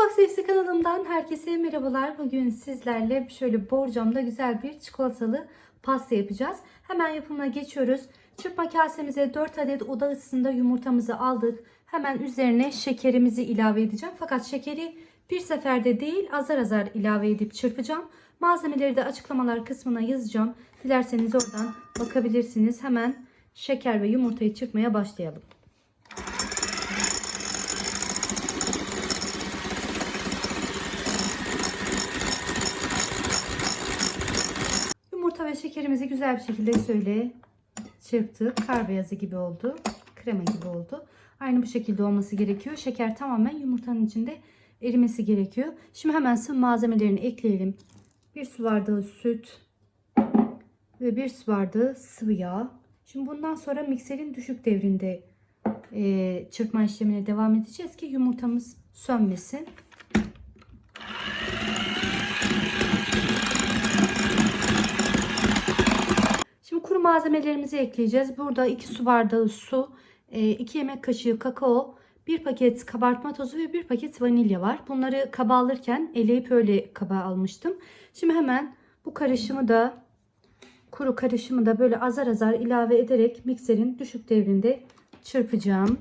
Mutfak Sevgisi kanalımdan herkese merhabalar. Bugün sizlerle şöyle borcamda güzel bir çikolatalı pasta yapacağız. Hemen yapımına geçiyoruz. Çırpma kasemize 4 adet oda ısısında yumurtamızı aldık. Hemen üzerine şekerimizi ilave edeceğim. Fakat şekeri bir seferde değil azar azar ilave edip çırpacağım. Malzemeleri de açıklamalar kısmına yazacağım. Dilerseniz oradan bakabilirsiniz. Hemen şeker ve yumurtayı çırpmaya başlayalım. Şekerimizi güzel bir şekilde şöyle çırptık. Kar beyazı gibi oldu. Krema gibi oldu. Aynı bu şekilde olması gerekiyor. Şeker tamamen yumurtanın içinde erimesi gerekiyor. Şimdi hemen sıvı malzemelerini ekleyelim. Bir su bardağı süt ve bir su bardağı sıvı yağ. Şimdi bundan sonra mikserin düşük devrinde çırpma işlemine devam edeceğiz ki yumurtamız sönmesin. Şimdi kuru malzemelerimizi ekleyeceğiz. Burada 2 su bardağı su, 2 yemek kaşığı kakao, 1 paket kabartma tozu ve 1 paket vanilya var. Bunları kaba alırken eleyip öyle kaba almıştım. Şimdi hemen bu karışımı da kuru karışımı da böyle azar azar ilave ederek mikserin düşük devrinde çırpacağım.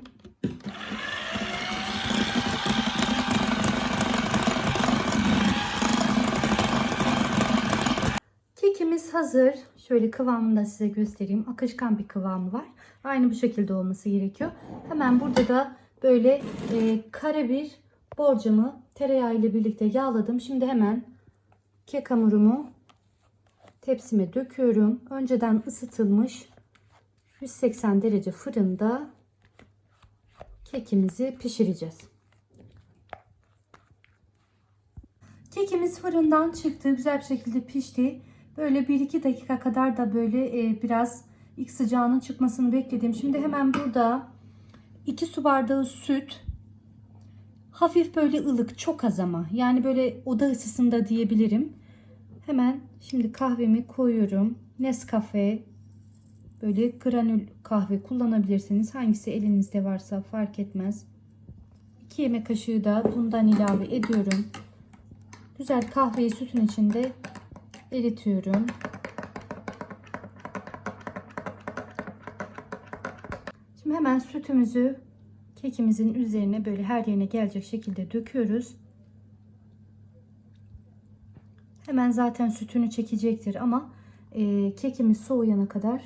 Hazır. Şöyle kıvamını da size göstereyim. Akışkan bir kıvamı var. Aynı bu şekilde olması gerekiyor. Hemen burada da böyle e, kare bir borcamı tereyağı ile birlikte yağladım. Şimdi hemen kek hamurumu tepsime döküyorum. Önceden ısıtılmış 180 derece fırında kekimizi pişireceğiz. Kekimiz fırından çıktı. Güzel bir şekilde pişti. Böyle 1-2 dakika kadar da böyle e, biraz ilk sıcağının çıkmasını bekledim. Şimdi hemen burada 2 su bardağı süt. Hafif böyle ılık çok az ama. Yani böyle oda ısısında diyebilirim. Hemen şimdi kahvemi koyuyorum. Nescafe böyle granül kahve kullanabilirsiniz. Hangisi elinizde varsa fark etmez. 2 yemek kaşığı da bundan ilave ediyorum. Güzel kahveyi sütün içinde eritiyorum. Şimdi hemen sütümüzü kekimizin üzerine böyle her yerine gelecek şekilde döküyoruz. Hemen zaten sütünü çekecektir ama e, kekimiz soğuyana kadar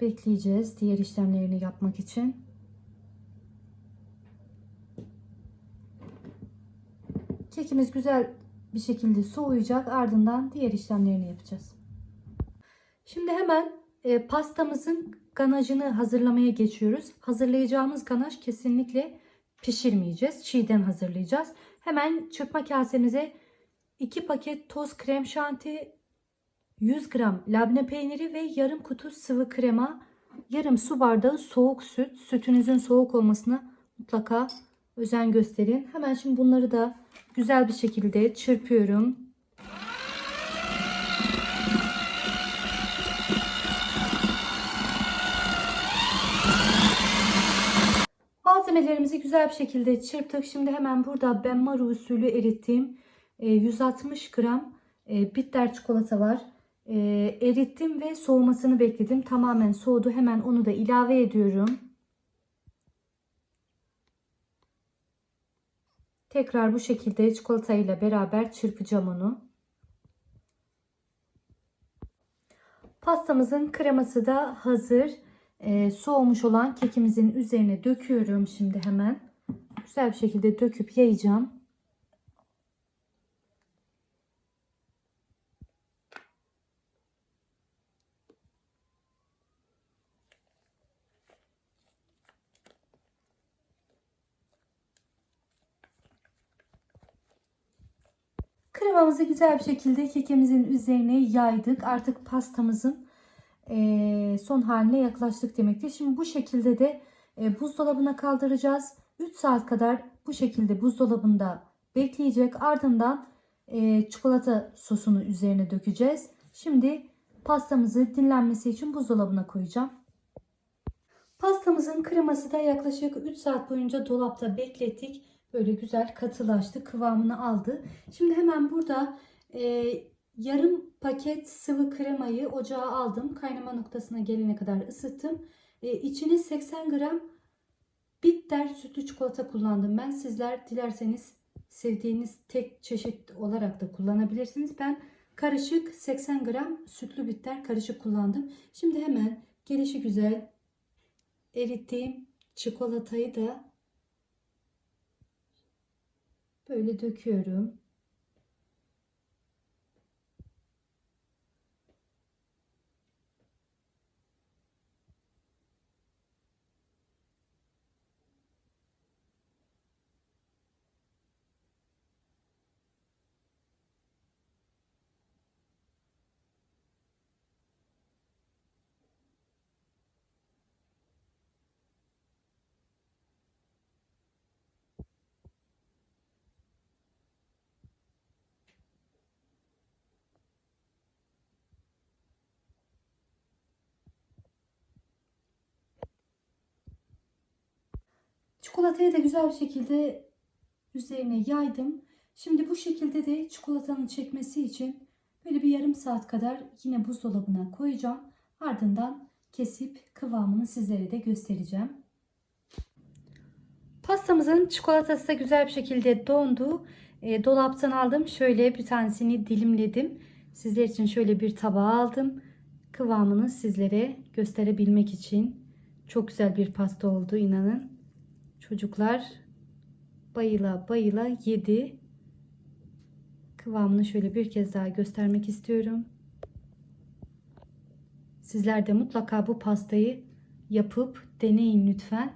bekleyeceğiz diğer işlemlerini yapmak için. Kekimiz güzel bir şekilde soğuyacak. Ardından diğer işlemlerini yapacağız. Şimdi hemen e, pastamızın ganajını hazırlamaya geçiyoruz. Hazırlayacağımız ganaj kesinlikle pişirmeyeceğiz. Çiğden hazırlayacağız. Hemen çırpma kasemize 2 paket toz krem şanti, 100 gram labne peyniri ve yarım kutu sıvı krema, yarım su bardağı soğuk süt. Sütünüzün soğuk olmasına mutlaka özen gösterin. Hemen şimdi bunları da güzel bir şekilde çırpıyorum. Malzemelerimizi güzel bir şekilde çırptık. Şimdi hemen burada benmari usulü erittiğim 160 gram e, bitter çikolata var. E, erittim ve soğumasını bekledim. Tamamen soğudu. Hemen onu da ilave ediyorum. Tekrar bu şekilde çikolatayla beraber çırpacağım onu. Pastamızın kreması da hazır. Ee, soğumuş olan kekimizin üzerine döküyorum şimdi hemen. Güzel bir şekilde döküp yayacağım. Kremamızı güzel bir şekilde kekimizin üzerine yaydık. Artık pastamızın e, son haline yaklaştık demektir. Şimdi bu şekilde de e, buzdolabına kaldıracağız. 3 saat kadar bu şekilde buzdolabında bekleyecek. Ardından e, çikolata sosunu üzerine dökeceğiz. Şimdi pastamızı dinlenmesi için buzdolabına koyacağım. Pastamızın kreması da yaklaşık 3 saat boyunca dolapta beklettik. Böyle güzel katılaştı. Kıvamını aldı. Şimdi hemen burada e, yarım paket sıvı kremayı ocağa aldım. Kaynama noktasına gelene kadar ısıttım. E, içine 80 gram bitter sütlü çikolata kullandım. Ben sizler dilerseniz sevdiğiniz tek çeşit olarak da kullanabilirsiniz. Ben karışık 80 gram sütlü bitter karışık kullandım. Şimdi hemen gelişi güzel erittiğim çikolatayı da böyle döküyorum. Çikolatayı da güzel bir şekilde üzerine yaydım. Şimdi bu şekilde de çikolatanın çekmesi için böyle bir yarım saat kadar yine buzdolabına koyacağım. Ardından kesip kıvamını sizlere de göstereceğim. Pastamızın çikolatası da güzel bir şekilde dondu. E, dolaptan aldım. Şöyle bir tanesini dilimledim. Sizler için şöyle bir tabağa aldım. Kıvamını sizlere gösterebilmek için. Çok güzel bir pasta oldu inanın. Çocuklar bayıla bayıla yedi. Kıvamını şöyle bir kez daha göstermek istiyorum. Sizler de mutlaka bu pastayı yapıp deneyin lütfen.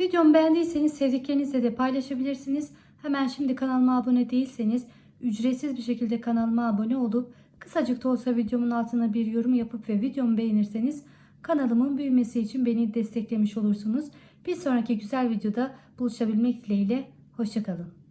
Videomu beğendiyseniz sevdiklerinizle de paylaşabilirsiniz. Hemen şimdi kanalıma abone değilseniz ücretsiz bir şekilde kanalıma abone olup kısacık da olsa videomun altına bir yorum yapıp ve videomu beğenirseniz kanalımın büyümesi için beni desteklemiş olursunuz. Bir sonraki güzel videoda buluşabilmek dileğiyle. Hoşçakalın.